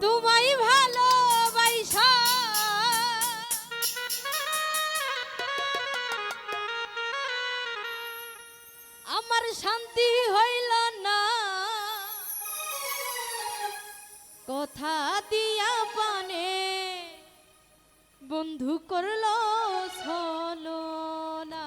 তোমায় ভালোবাসা আমার শান্তি হইল না কথা দিয়া পানে বন্ধু করল ছলো না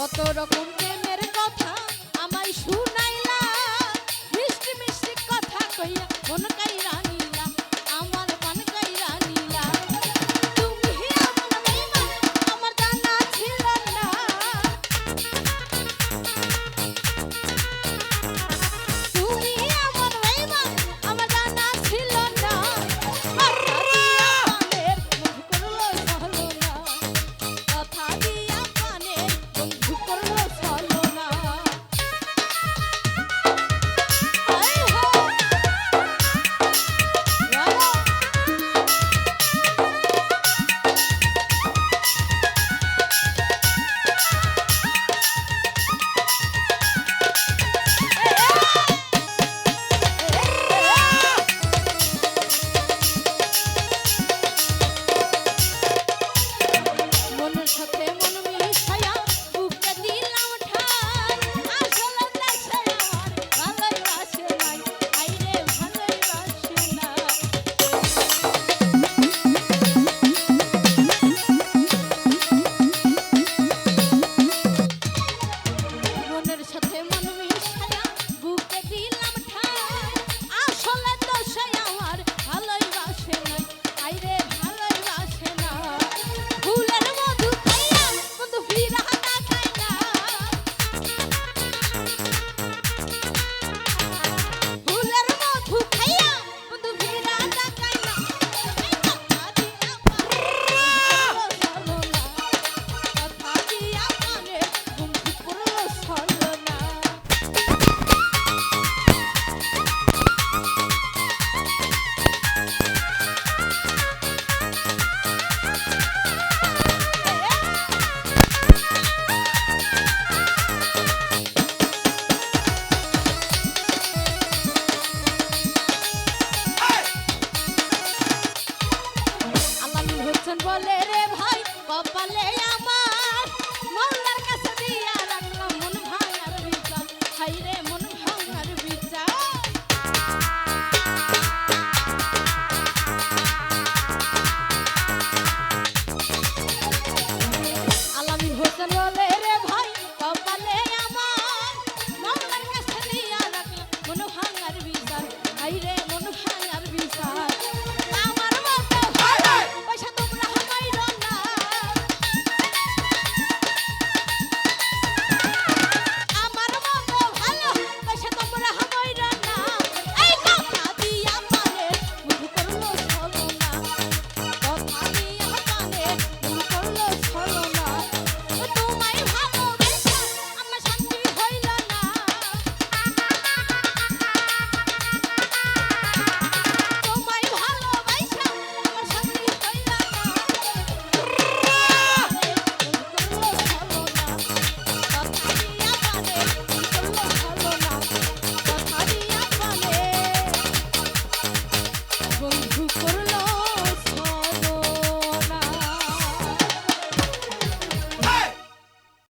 কত রকম বলে রে ভাই কপালে আমার কাছে